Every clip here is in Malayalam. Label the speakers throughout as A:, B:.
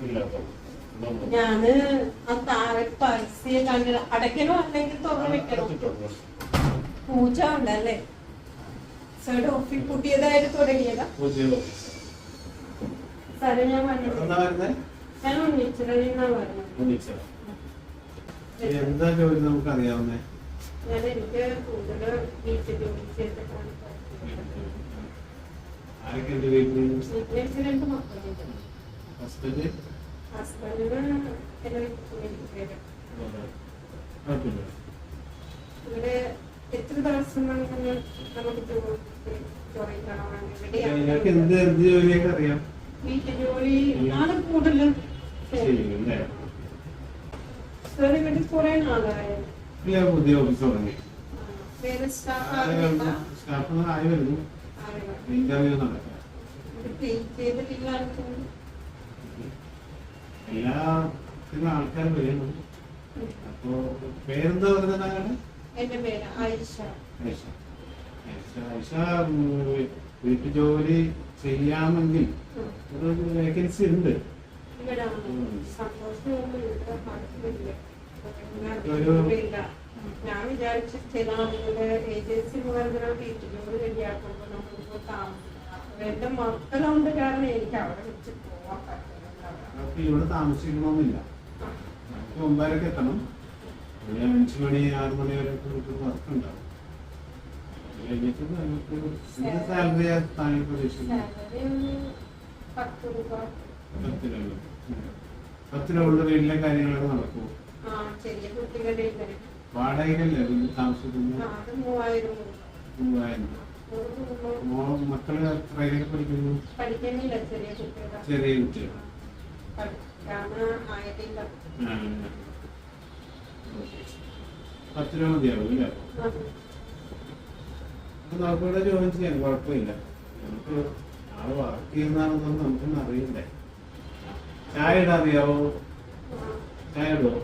A: ഇല്ല.
B: ഞാൻ ആ താഴെ പരസ്യ കണ്ട് അടയ്ക്കണോ അല്ലെങ്കിൽ തുറന്നു വെക്കണോ? പൂജ ഉണ്ടല്ലേ? സാറ് ഓഫീസ് പുതിയതായിട്ട് തുടങ്ങിയതാ?
A: പുതിയ
B: ഞാൻ ഞാൻ ഉണ്ണിച്ചിറന്നാ പറഞ്ഞത്
A: എന്താ ജോലി നമുക്ക് അറിയാവുന്നേ
B: ഞാൻ എനിക്ക് കൂടുതൽ വീട്ടിൽ ജോലി ചെയ്തിട്ടാണ്
A: ആരൊക്കെ എന്റെ വീട്ടിൽ ഹസ്ബൻഡ്?
B: ഇവിടെ എത്ര ദിവസം
A: നിങ്ങൾക്ക് എന്ത് എന്ത് ജോലിയൊക്കെ അറിയാം?
B: വീട്ടു ജോലി ആണ് കൂടുതലും.
A: പുതിയ ഓഫീസ് തുടങ്ങി.
B: സ്റ്റാഫ്
A: ആയി വരുന്നു. ഇന്റർവ്യൂ നടക്കാം വരുന്നു അപ്പോ പേരെന്താ
B: എന്റെ പേര് ആയിഷ.
A: ആയിഷ. ആയിഷ വീട്ടു ജോലി ചെയ്യാമെങ്കിൽ ഒരു വേക്കൻസി ഉണ്ട്. ഒരു-.
B: ഞാൻ വിചാരിച്ചു ആളുകളുടെ ഏജൻസി മുഖാന്തരം വീട്ടു ജോലി റെഡിയാക്കുമ്പോൾ നമ്മളിപ്പോ താമസിക്കണം എന്റെ മക്കളുണ്ട് കാരണം എനിക്ക് അവിടെ വെച്ച് പോവാൻ
A: നമുക്ക് ഇവിടെ താമസിക്കണമെന്നില്ല. നമുക്ക് ഒമ്പതരക്ക് എത്തണം. ഒരു അഞ്ചു മണി ആറ് മണി വരെ വർക്ക് ഉണ്ടാവും. കഴിഞ്ഞിട്ട് നമുക്ക് എന്ത് സാലറി താങ്കൾ പ്രതീക്ഷിക്കുന്നു.
B: പത്ത് രൂപ.
A: പത്ത് രൂപ വീട്ടിലെ കാര്യങ്ങളൊക്കെ നടക്കും.
B: ആ ചെറിയ കുട്ടികളുടെ
A: വീട്ടിൽ താമസിക്കുന്നത്
B: മൂവായിരം.
A: മക്കൾ എത്രയിലേക്ക് പഠിക്കുന്നു?
B: ചെറിയ
A: കുട്ടികൾ. പത്ത് രൂപ മതിയാവും അല്ലേ? അപ്പൊ നമുക്കിവിടെ ജോയിൻ ചെയ്യാൻ കുഴപ്പമില്ല. നമുക്ക് ആൾ വർക്ക് ചെയ്യുന്നതാണെന്നൊന്നും നമുക്കൊന്നും അറിയില്ലേ? ചായ ഇടാൻ അറിയാവോ? ചായ ഇടുവോ?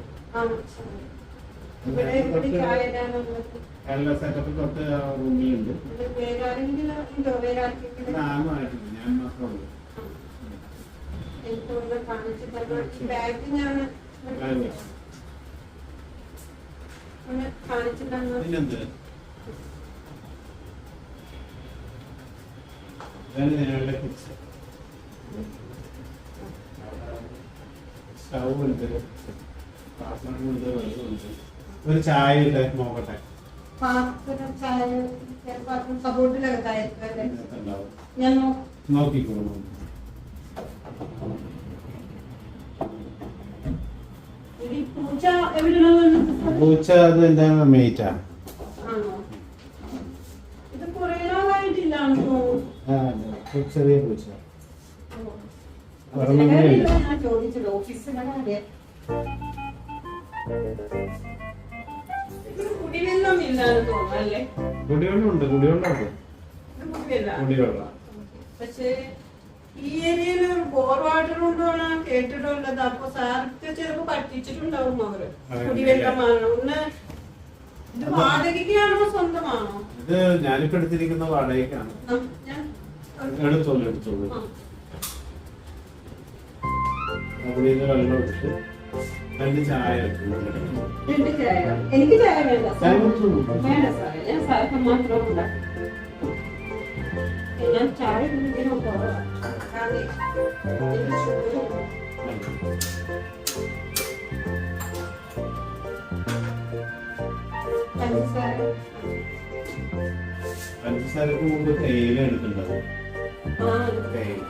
A: എല്ലാ സെറ്റപ്പ് തൊട്ട് റൂമിലുണ്ട്. ഞാൻ മാത്രമേ പിന്നെന്ത്? ഞങ്ങളുടെ കിച്ചൺ സ്റ്റൗ ഉണ്ട്. പാത്രങ്ങളുണ്ട് വെള്ളമുണ്ട് ഒരു ചായ ഉണ്ട് നോക്കട്ടെ. നോക്കിക്കോളൂ
B: പൂച്ച
A: അത് എന്താണ്
B: മേറ്റാ.
A: ചെറിയ പൂച്ച.
B: ചോദിച്ചത് കുടിവെള്ളം ഇല്ലാന്ന്
A: കുടിവെള്ളമുണ്ട്
B: ഇത് കുടിവെള്ളം. പക്ഷേ ഈ ഏരിയയിൽ ബോർ വാട്ടർ കൊണ്ടാണ് കേട്ടിട്ടുള്ളത്. അപ്പൊ സാർക്ക് ചിലപ്പോ പറ്റിച്ചിട്ടുണ്ടാവും
A: അവർ.
B: കുടിവെള്ളമാണോ. ഒന്ന് ഇത് വാടകയ്ക്കാണോ സ്വന്തമാണോ?
A: ഇത് ഞാനിപ്പോ എടുത്തിരിക്കുന്ന വാടകയ്ക്കാണ്. എടുത്തോളൂ എടുത്തോളൂ. നിന്ന് വെള്ളം എടുത്ത് രണ്ട് ചായ.
B: രണ്ട് ചായ. എനിക്ക് ചായ വേണ്ട? വേണ്ട സാറേ. ഞാൻ സാർക്ക് മാത്രം ഉണ്ടാക്കും ഞാൻ ചായ കുടിക്കണം
A: പഞ്ചസാരക്ക് മുമ്പ് തേയില എടുക്കണ്ടോ
B: ആ,
A: തേയില.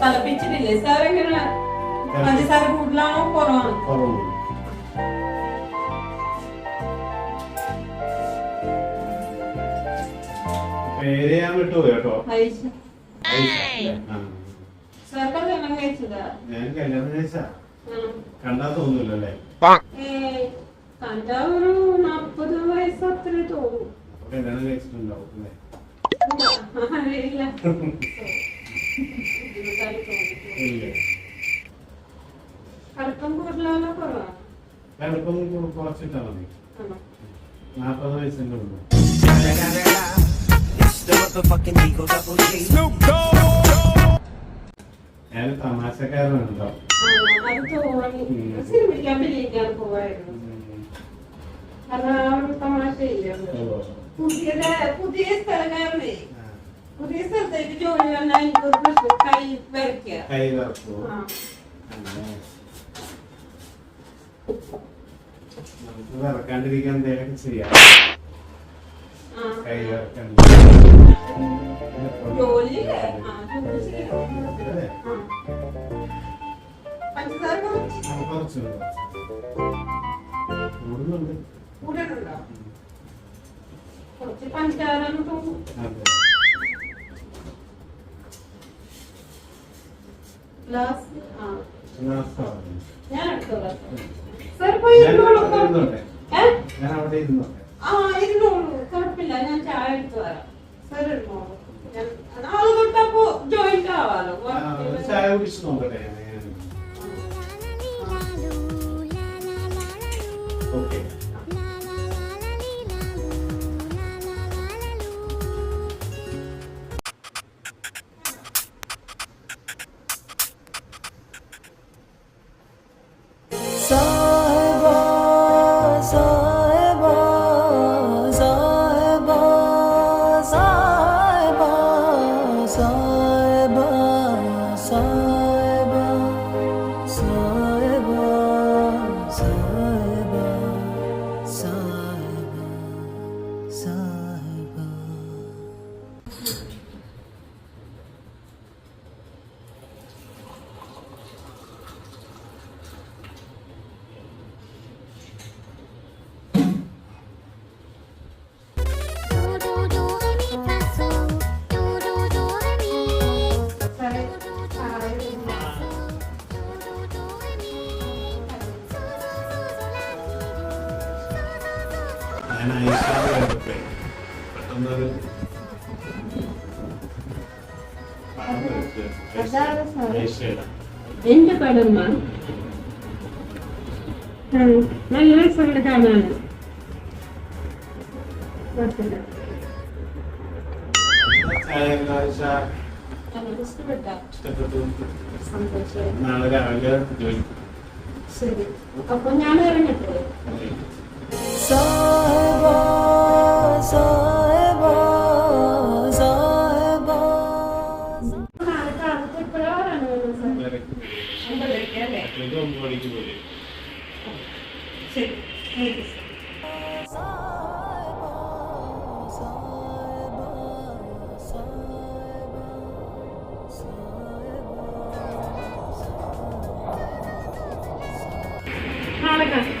B: തിളപ്പിച്ചിട്ടില്ലേ സാർ എങ്ങനെ പഞ്ചസാര കൂടുതലാണോ കുറവാണോ?
A: കുറവുണ്ട്. പേര് ഞാൻ വിട്ടുപോയി കേട്ടോ. ഞാൻ കല്യാണം കഴിച്ചാ. കണ്ടാ തോന്നൂല്ലോ അല്ലേ?
B: ഏ, കണ്ടാ ഒരു നാപ്പത് വയസ്സ് അത്ര തോന്നും.
A: കല്യാണം കഴിച്ചിട്ടുണ്ടാവും
B: കടുപ്പം
A: കുറച്ചിട്ടാ മതി. നാപ്പത് വയസ്സിന്റെ ഉള്ളു ഞാൻ തമാശക്കാരനുണ്ടോ
B: പുതിയ പുതിയ സ്ഥലക്കാരനെ പുതിയ സ്ഥലത്തേക്ക് ജോലി വന്നാൽ എനിക്കൊരു പ്രശ്നം കൈ വരയ്ക്കുക.
A: കൈ വറക്കോ
B: ആ.
A: നമുക്ക് വിറക്കാണ്ടിരിക്കാൻ എന്തെങ്കിലും ചെയ്യാം. കൈ?
B: ആ, ജോലി. പഞ്ചസാര കുറച്ച്
A: കൂടുന്നുണ്ട്.
B: കൂടെയുണ്ടോ? കുറച്ച് പഞ്ചസാര ഒന്ന് തൂക്കും.
A: അതെ
B: ഗ്ലാസ് ആ
A: നാസ്താവാണ്.
B: ഞാൻ എടുത്തോളാം സാർ പോയി
A: ഞാൻ
B: ഇരുന്നോളൂ.
A: അവിടെ ഇരുന്നോട്ടെ
B: ഏ?
A: ഞാൻ അവിടെ ഇരുന്നോട്ടെ
B: ആ ഇരുന്നോളൂ കുഴപ്പമില്ല. ഞാൻ ചായ എടുത്തു തരാം. സാർ ഇരുന്നോളൂ നാളെ തൊട്ടപ്പോ ജോയിന്റ് ആവാലോ.
A: ചായ കുടിച്ച് നോക്കട്ടെ. ഓക്കെ. അതിൽ
B: എന്റെ പടമ്മ നല്ല സംവിധാനമാണ് അപ്പൊ ഞാൻ ഇറങ്ങട്ടെ
A: എനിക്ക് ഒമ്പത് മണിക്ക്
B: ശരി താങ്ക് നാളെ കാണാം.